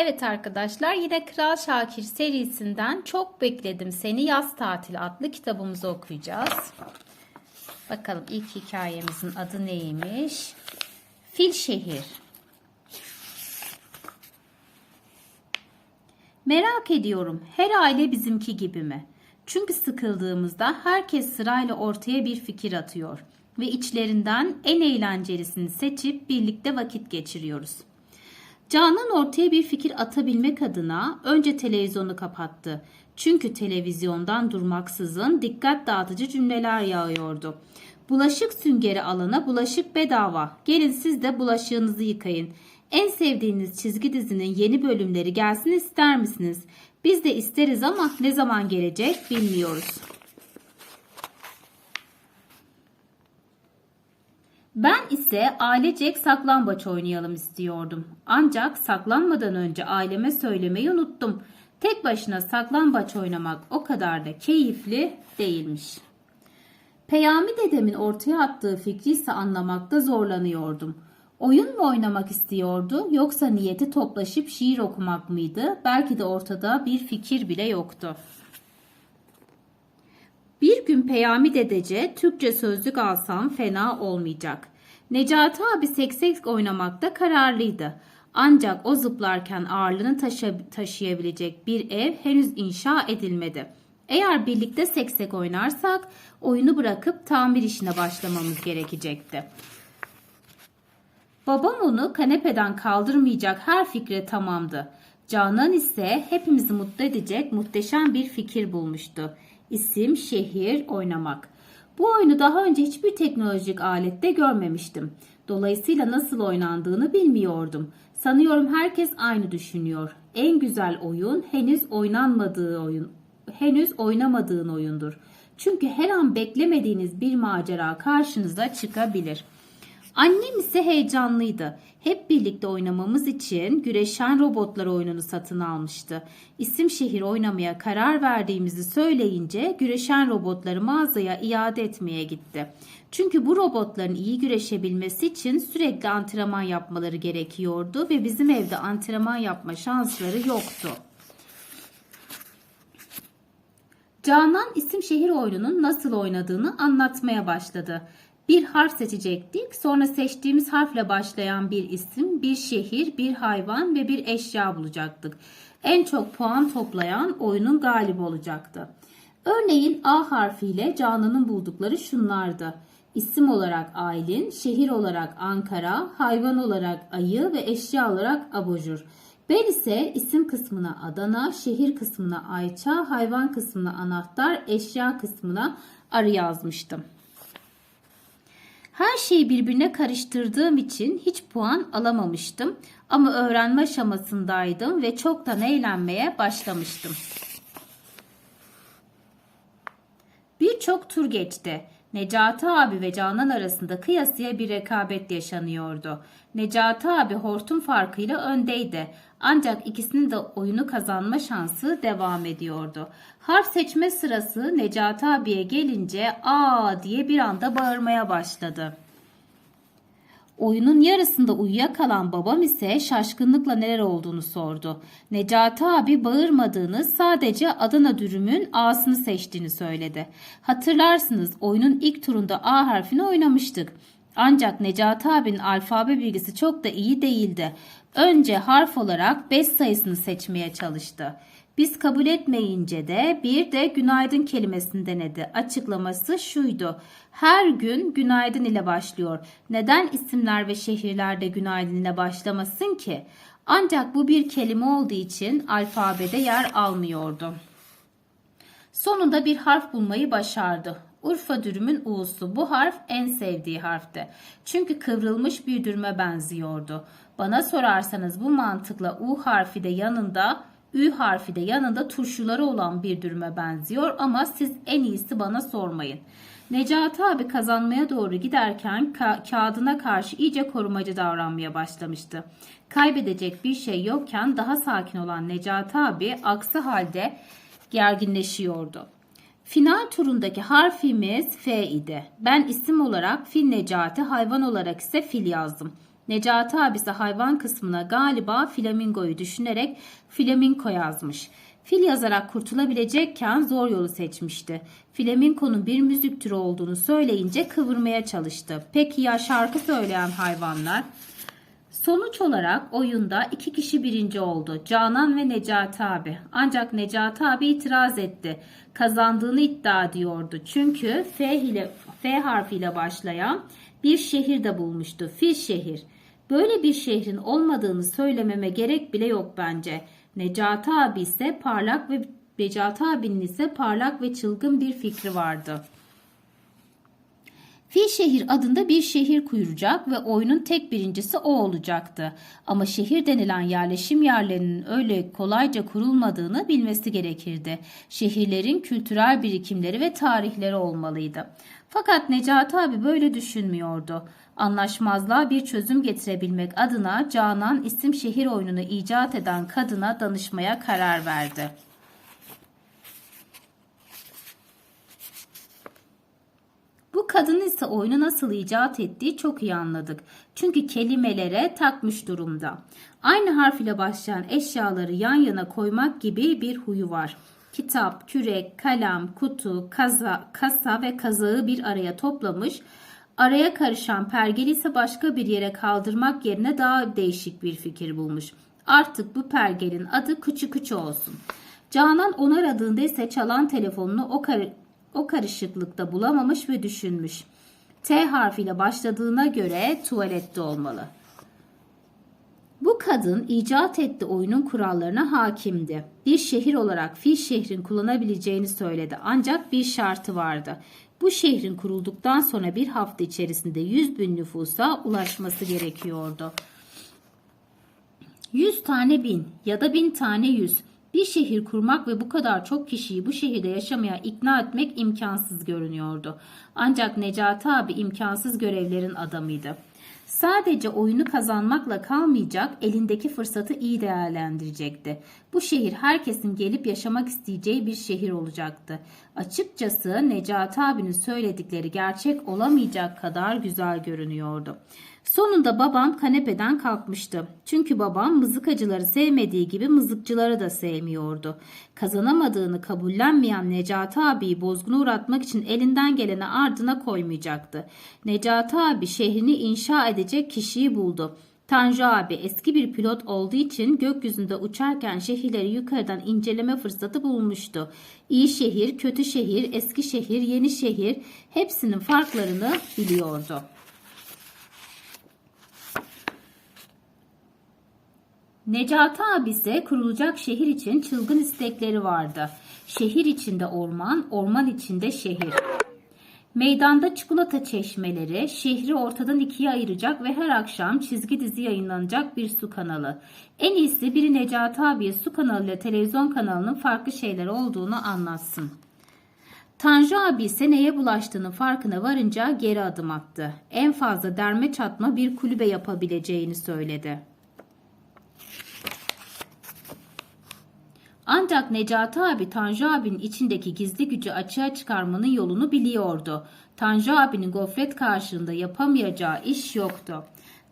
Evet arkadaşlar yine Kral Şakir serisinden Çok Bekledim Seni Yaz Tatili adlı kitabımızı okuyacağız. Bakalım ilk hikayemizin adı neymiş? Fil Şehir. Merak ediyorum her aile bizimki gibi mi? Çünkü sıkıldığımızda herkes sırayla ortaya bir fikir atıyor ve içlerinden en eğlencelisini seçip birlikte vakit geçiriyoruz. Canan ortaya bir fikir atabilmek adına önce televizyonu kapattı. Çünkü televizyondan durmaksızın dikkat dağıtıcı cümleler yağıyordu. Bulaşık süngeri alana bulaşık bedava. Gelin siz de bulaşığınızı yıkayın. En sevdiğiniz çizgi dizinin yeni bölümleri gelsin ister misiniz? Biz de isteriz ama ne zaman gelecek bilmiyoruz. Ben ise ailecek saklambaç oynayalım istiyordum. Ancak saklanmadan önce aileme söylemeyi unuttum. Tek başına saklambaç oynamak o kadar da keyifli değilmiş. Peyami dedemin ortaya attığı fikri ise anlamakta zorlanıyordum. Oyun mu oynamak istiyordu yoksa niyeti toplaşıp şiir okumak mıydı? Belki de ortada bir fikir bile yoktu. Bir gün Peyami dedece Türkçe sözlük alsam fena olmayacak. Necati abi seksek oynamakta kararlıydı. Ancak o zıplarken ağırlığını taşı- taşıyabilecek bir ev henüz inşa edilmedi. Eğer birlikte seksek oynarsak oyunu bırakıp tamir işine başlamamız gerekecekti. Babam onu kanepeden kaldırmayacak her fikre tamamdı. Canan ise hepimizi mutlu edecek muhteşem bir fikir bulmuştu. İsim, şehir, oynamak. Bu oyunu daha önce hiçbir teknolojik alette görmemiştim. Dolayısıyla nasıl oynandığını bilmiyordum. Sanıyorum herkes aynı düşünüyor. En güzel oyun henüz oynanmadığı oyun. Henüz oynamadığın oyundur. Çünkü her an beklemediğiniz bir macera karşınıza çıkabilir. Annem ise heyecanlıydı. Hep birlikte oynamamız için güreşen robotlar oyununu satın almıştı. İsim şehir oynamaya karar verdiğimizi söyleyince güreşen robotları mağazaya iade etmeye gitti. Çünkü bu robotların iyi güreşebilmesi için sürekli antrenman yapmaları gerekiyordu ve bizim evde antrenman yapma şansları yoktu. Canan isim şehir oyununun nasıl oynadığını anlatmaya başladı. Bir harf seçecektik. Sonra seçtiğimiz harfle başlayan bir isim, bir şehir, bir hayvan ve bir eşya bulacaktık. En çok puan toplayan oyunun galibi olacaktı. Örneğin A harfiyle Canan'ın buldukları şunlardı. İsim olarak Aylin, şehir olarak Ankara, hayvan olarak ayı ve eşya olarak abajur. Ben ise isim kısmına Adana, şehir kısmına Ayça, hayvan kısmına anahtar, eşya kısmına arı yazmıştım. Her şeyi birbirine karıştırdığım için hiç puan alamamıştım ama öğrenme aşamasındaydım ve çoktan eğlenmeye başlamıştım. Birçok tur geçti. Necati abi ve Canan arasında kıyasıya bir rekabet yaşanıyordu. Necati abi hortum farkıyla öndeydi. Ancak ikisinin de oyunu kazanma şansı devam ediyordu. Harf seçme sırası Necati abiye gelince aa diye bir anda bağırmaya başladı. Oyunun yarısında uyuyakalan babam ise şaşkınlıkla neler olduğunu sordu. Necati abi bağırmadığını sadece Adana dürümün A'sını seçtiğini söyledi. Hatırlarsınız oyunun ilk turunda A harfini oynamıştık. Ancak Necati abinin alfabe bilgisi çok da iyi değildi. Önce harf olarak 5 sayısını seçmeye çalıştı. Biz kabul etmeyince de bir de günaydın kelimesini denedi. Açıklaması şuydu. Her gün günaydın ile başlıyor. Neden isimler ve şehirlerde günaydın ile başlamasın ki? Ancak bu bir kelime olduğu için alfabede yer almıyordu. Sonunda bir harf bulmayı başardı. Urfa dürümün U'su. Bu harf en sevdiği harfti. Çünkü kıvrılmış bir dürüme benziyordu. Bana sorarsanız bu mantıkla U harfi de yanında Ü harfi de yanında turşuları olan bir dürüme benziyor ama siz en iyisi bana sormayın. Necati abi kazanmaya doğru giderken ka- kağıdına karşı iyice korumacı davranmaya başlamıştı. Kaybedecek bir şey yokken daha sakin olan Necati abi aksi halde gerginleşiyordu. Final turundaki harfimiz F idi. Ben isim olarak Fil Necati, hayvan olarak ise fil yazdım. Necati abisi hayvan kısmına galiba flamingoyu düşünerek flamingo yazmış. Fil yazarak kurtulabilecekken zor yolu seçmişti. Flamingonun bir müzik türü olduğunu söyleyince kıvırmaya çalıştı. Peki ya şarkı söyleyen hayvanlar? Sonuç olarak oyunda iki kişi birinci oldu. Canan ve Necati abi. Ancak Necati abi itiraz etti. Kazandığını iddia ediyordu. Çünkü F ile F harfiyle başlayan bir şehir de bulmuştu. Fil şehir. Böyle bir şehrin olmadığını söylememe gerek bile yok bence. Necati abi ise parlak ve Necati abinin ise parlak ve çılgın bir fikri vardı. Fil şehir adında bir şehir kuracak ve oyunun tek birincisi o olacaktı. Ama şehir denilen yerleşim yerlerinin öyle kolayca kurulmadığını bilmesi gerekirdi. Şehirlerin kültürel birikimleri ve tarihleri olmalıydı. Fakat Necati abi böyle düşünmüyordu. Anlaşmazlığa bir çözüm getirebilmek adına Canan isim şehir oyununu icat eden kadına danışmaya karar verdi. Bu kadın ise oyunu nasıl icat ettiği çok iyi anladık. Çünkü kelimelere takmış durumda. Aynı harf ile başlayan eşyaları yan yana koymak gibi bir huyu var. Kitap, kürek, kalem, kutu, kaza, kasa ve kazağı bir araya toplamış. Araya karışan pergeli ise başka bir yere kaldırmak yerine daha değişik bir fikir bulmuş. Artık bu pergelin adı Kıçı Kıçı olsun. Canan onu aradığında ise çalan telefonunu o, kar o karışıklıkta bulamamış ve düşünmüş. T harfiyle başladığına göre tuvalette olmalı. Bu kadın icat etti oyunun kurallarına hakimdi. Bir şehir olarak fil şehrin kullanabileceğini söyledi ancak bir şartı vardı. Bu şehrin kurulduktan sonra bir hafta içerisinde 100 bin nüfusa ulaşması gerekiyordu. 100 tane bin ya da bin tane yüz. Bir şehir kurmak ve bu kadar çok kişiyi bu şehirde yaşamaya ikna etmek imkansız görünüyordu. Ancak Necati abi imkansız görevlerin adamıydı. Sadece oyunu kazanmakla kalmayacak, elindeki fırsatı iyi değerlendirecekti. Bu şehir herkesin gelip yaşamak isteyeceği bir şehir olacaktı. Açıkçası Necati abinin söyledikleri gerçek olamayacak kadar güzel görünüyordu. Sonunda babam kanepeden kalkmıştı. Çünkü babam mızıkacıları sevmediği gibi mızıkçıları da sevmiyordu. Kazanamadığını kabullenmeyen Necati abiyi bozguna uğratmak için elinden geleni ardına koymayacaktı. Necati abi şehrini inşa edecek kişiyi buldu. Tanju abi eski bir pilot olduğu için gökyüzünde uçarken şehirleri yukarıdan inceleme fırsatı bulmuştu. İyi şehir, kötü şehir, eski şehir, yeni şehir hepsinin farklarını biliyordu. Necati abisi kurulacak şehir için çılgın istekleri vardı. Şehir içinde orman, orman içinde şehir. Meydanda çikolata çeşmeleri, şehri ortadan ikiye ayıracak ve her akşam çizgi dizi yayınlanacak bir su kanalı. En iyisi biri Necati abiye su kanalı ile televizyon kanalının farklı şeyler olduğunu anlatsın. Tanju abi ise neye bulaştığının farkına varınca geri adım attı. En fazla derme çatma bir kulübe yapabileceğini söyledi. Ancak Necati abi Tanju abinin içindeki gizli gücü açığa çıkarmanın yolunu biliyordu. Tanju abinin gofret karşılığında yapamayacağı iş yoktu.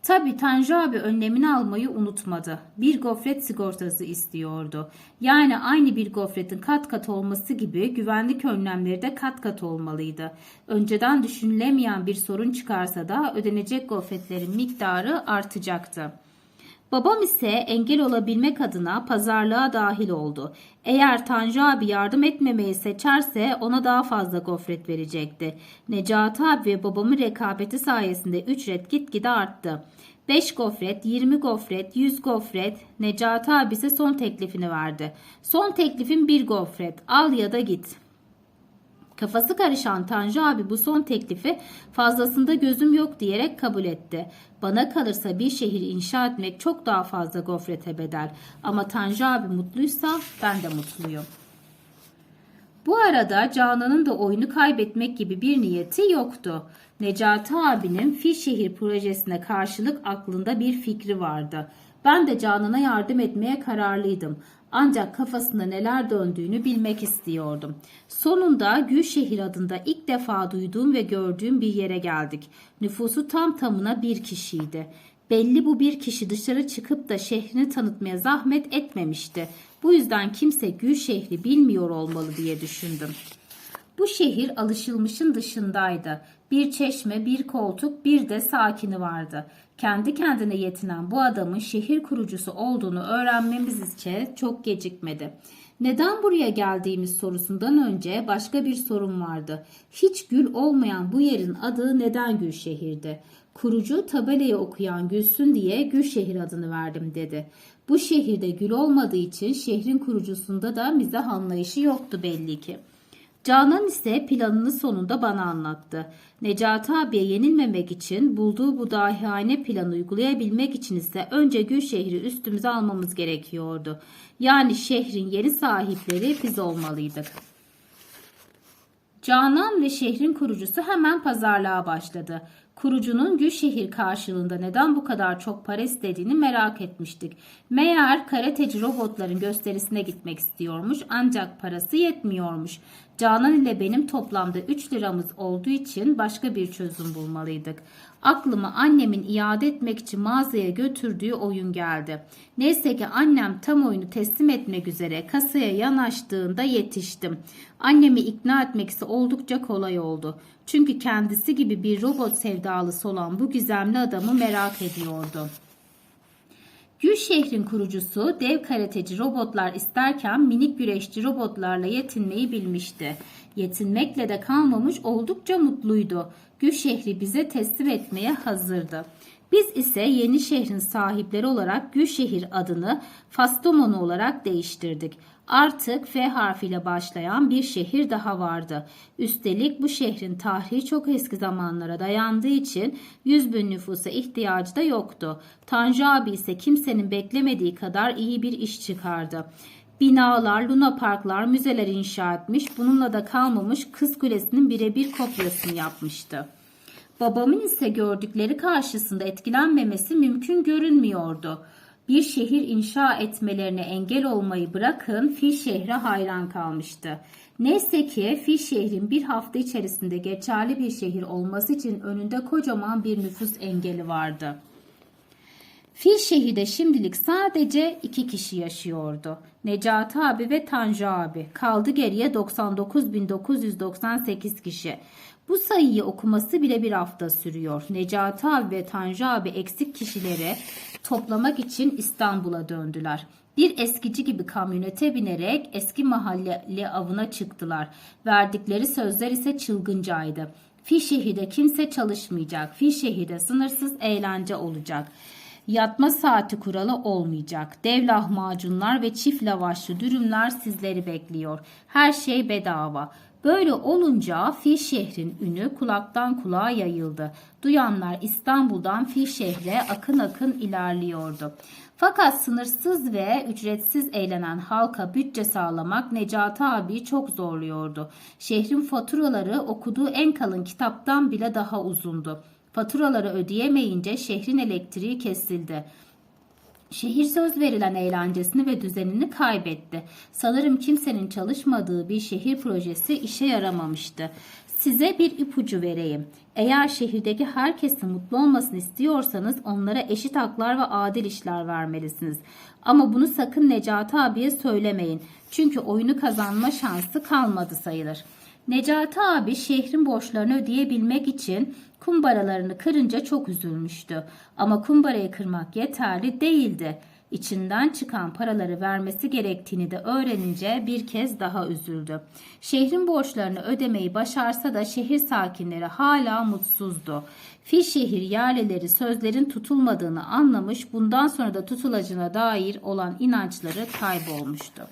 Tabi Tanju abi önlemini almayı unutmadı. Bir gofret sigortası istiyordu. Yani aynı bir gofretin kat kat olması gibi güvenlik önlemleri de kat kat olmalıydı. Önceden düşünülemeyen bir sorun çıkarsa da ödenecek gofretlerin miktarı artacaktı. Babam ise engel olabilmek adına pazarlığa dahil oldu. Eğer Tanju abi yardım etmemeyi seçerse ona daha fazla gofret verecekti. Necati abi ve babamın rekabeti sayesinde ücret gitgide arttı. 5 gofret, 20 gofret, 100 gofret. Necati abi ise son teklifini verdi. Son teklifin bir gofret. Al ya da git. Kafası karışan Tanju abi bu son teklifi fazlasında gözüm yok diyerek kabul etti. Bana kalırsa bir şehir inşa etmek çok daha fazla gofrete bedel. Ama Tanju abi mutluysa ben de mutluyum. Bu arada Canan'ın da oyunu kaybetmek gibi bir niyeti yoktu. Necati abinin Fil Şehir projesine karşılık aklında bir fikri vardı. Ben de Canan'a yardım etmeye kararlıydım. Ancak kafasında neler döndüğünü bilmek istiyordum. Sonunda Gülşehir adında ilk defa duyduğum ve gördüğüm bir yere geldik. Nüfusu tam tamına bir kişiydi. Belli bu bir kişi dışarı çıkıp da şehrini tanıtmaya zahmet etmemişti. Bu yüzden kimse Gül şehri bilmiyor olmalı diye düşündüm. Bu şehir alışılmışın dışındaydı. Bir çeşme, bir koltuk, bir de sakini vardı. Kendi kendine yetinen bu adamın şehir kurucusu olduğunu öğrenmemiz için çok gecikmedi. Neden buraya geldiğimiz sorusundan önce başka bir sorun vardı. Hiç gül olmayan bu yerin adı neden Gülşehir'di? Kurucu tabelayı okuyan Gülsün diye Gülşehir adını verdim dedi. Bu şehirde gül olmadığı için şehrin kurucusunda da mizah anlayışı yoktu belli ki. Canan ise planını sonunda bana anlattı. Necati abiye yenilmemek için bulduğu bu dahiyane planı uygulayabilmek için ise önce Gül şehri üstümüze almamız gerekiyordu. Yani şehrin yeni sahipleri biz olmalıydık. Canan ve şehrin kurucusu hemen pazarlığa başladı. Kurucunun Gülşehir karşılığında neden bu kadar çok para istediğini merak etmiştik. Meğer karateci robotların gösterisine gitmek istiyormuş ancak parası yetmiyormuş. Canan ile benim toplamda 3 liramız olduğu için başka bir çözüm bulmalıydık. Aklıma annemin iade etmek için mağazaya götürdüğü oyun geldi. Neyse ki annem tam oyunu teslim etmek üzere kasaya yanaştığında yetiştim. Annemi ikna etmek ise oldukça kolay oldu. Çünkü kendisi gibi bir robot sevdalısı olan bu gizemli adamı merak ediyordu. Gül şehrin kurucusu dev karateci robotlar isterken minik güreşçi robotlarla yetinmeyi bilmişti. Yetinmekle de kalmamış oldukça mutluydu. Gül şehri bize teslim etmeye hazırdı. Biz ise yeni şehrin sahipleri olarak Gülşehir adını Fastomonu olarak değiştirdik. Artık F harfiyle başlayan bir şehir daha vardı. Üstelik bu şehrin tarihi çok eski zamanlara dayandığı için 100 bin nüfusa ihtiyacı da yoktu. Tanju abi ise kimsenin beklemediği kadar iyi bir iş çıkardı. Binalar, luna parklar, müzeler inşa etmiş, bununla da kalmamış Kız Kulesi'nin birebir kopyasını yapmıştı. Babamın ise gördükleri karşısında etkilenmemesi mümkün görünmüyordu. Bir şehir inşa etmelerine engel olmayı bırakın fil şehre hayran kalmıştı. Neyse ki fil şehrin bir hafta içerisinde geçerli bir şehir olması için önünde kocaman bir nüfus engeli vardı. Fil şehirde şimdilik sadece iki kişi yaşıyordu. Necati abi ve Tanju abi. Kaldı geriye 99.998 kişi. Bu sayıyı okuması bile bir hafta sürüyor. Necati abi ve Tanju abi eksik kişileri toplamak için İstanbul'a döndüler. Bir eskici gibi kamyonete binerek eski mahalleli avına çıktılar. Verdikleri sözler ise çılgıncaydı. Fişehir'de kimse çalışmayacak. Fişehir'de sınırsız eğlence olacak. Yatma saati kuralı olmayacak. Dev lahmacunlar ve çift lavaşlı dürümler sizleri bekliyor. Her şey bedava. Böyle olunca Fil şehrin ünü kulaktan kulağa yayıldı. Duyanlar İstanbul'dan Fil şehre akın akın ilerliyordu. Fakat sınırsız ve ücretsiz eğlenen halka bütçe sağlamak Necati abi çok zorluyordu. Şehrin faturaları okuduğu en kalın kitaptan bile daha uzundu. Faturaları ödeyemeyince şehrin elektriği kesildi. Şehir söz verilen eğlencesini ve düzenini kaybetti. Sanırım kimsenin çalışmadığı bir şehir projesi işe yaramamıştı. Size bir ipucu vereyim. Eğer şehirdeki herkesin mutlu olmasını istiyorsanız onlara eşit haklar ve adil işler vermelisiniz. Ama bunu sakın Necati abiye söylemeyin. Çünkü oyunu kazanma şansı kalmadı sayılır. Necati abi şehrin borçlarını ödeyebilmek için kumbaralarını kırınca çok üzülmüştü. Ama kumbarayı kırmak yeterli değildi. İçinden çıkan paraları vermesi gerektiğini de öğrenince bir kez daha üzüldü. Şehrin borçlarını ödemeyi başarsa da şehir sakinleri hala mutsuzdu. Fil şehir yerlileri sözlerin tutulmadığını anlamış, bundan sonra da tutulacına dair olan inançları kaybolmuştu.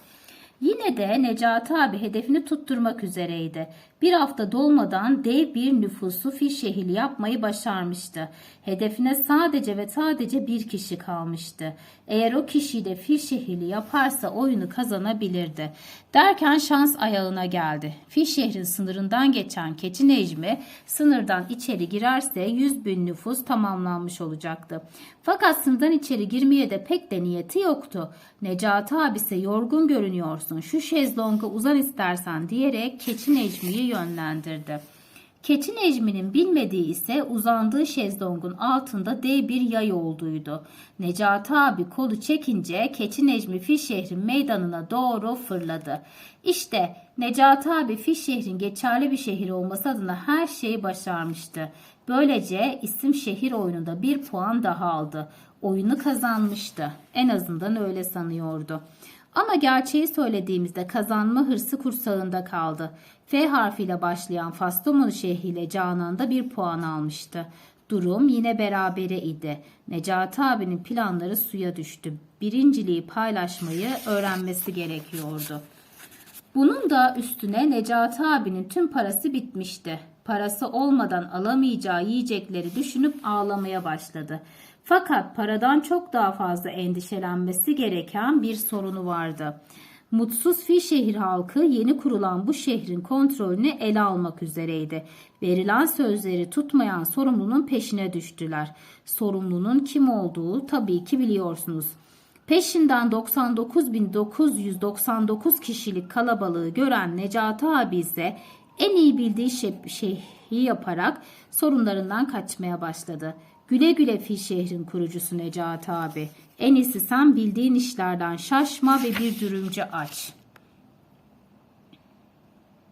Yine de Necati abi hedefini tutturmak üzereydi. Bir hafta dolmadan dev bir nüfusu fil yapmayı başarmıştı. Hedefine sadece ve sadece bir kişi kalmıştı. Eğer o kişiyi de fil şehirli yaparsa oyunu kazanabilirdi. Derken şans ayağına geldi. Fil şehrin sınırından geçen keçi Necmi sınırdan içeri girerse 100 bin nüfus tamamlanmış olacaktı. Fakat sınırdan içeri girmeye de pek de niyeti yoktu. Necati abise yorgun görünüyorsun şu şezlonga uzan istersen diyerek keçi Necmi'yi yönlendirdi. Keçi Necmi'nin bilmediği ise uzandığı şezlongun altında dev bir yay olduğuydu. Necati abi kolu çekince Keçi Necmi Fişşehir'in meydanına doğru fırladı. İşte Necati abi Fişşehir'in geçerli bir şehir olması adına her şeyi başarmıştı. Böylece isim şehir oyununda bir puan daha aldı. Oyunu kazanmıştı. En azından öyle sanıyordu. Ama gerçeği söylediğimizde kazanma hırsı kursağında kaldı. F harfiyle başlayan Fastamonu şehriyle Canan da bir puan almıştı. Durum yine berabere idi. Necati abinin planları suya düştü. Birinciliği paylaşmayı öğrenmesi gerekiyordu. Bunun da üstüne Necati abinin tüm parası bitmişti. Parası olmadan alamayacağı yiyecekleri düşünüp ağlamaya başladı. Fakat paradan çok daha fazla endişelenmesi gereken bir sorunu vardı. Mutsuz Fişehir halkı yeni kurulan bu şehrin kontrolünü ele almak üzereydi. Verilen sözleri tutmayan sorumlunun peşine düştüler. Sorumlunun kim olduğu tabii ki biliyorsunuz. Peşinden 99.999 kişilik kalabalığı gören Necati abi ise en iyi bildiği şey, şeyi yaparak sorunlarından kaçmaya başladı. Güle güle fil şehrin kurucusu Necati abi. En iyisi sen bildiğin işlerden şaşma ve bir dürümcü aç.''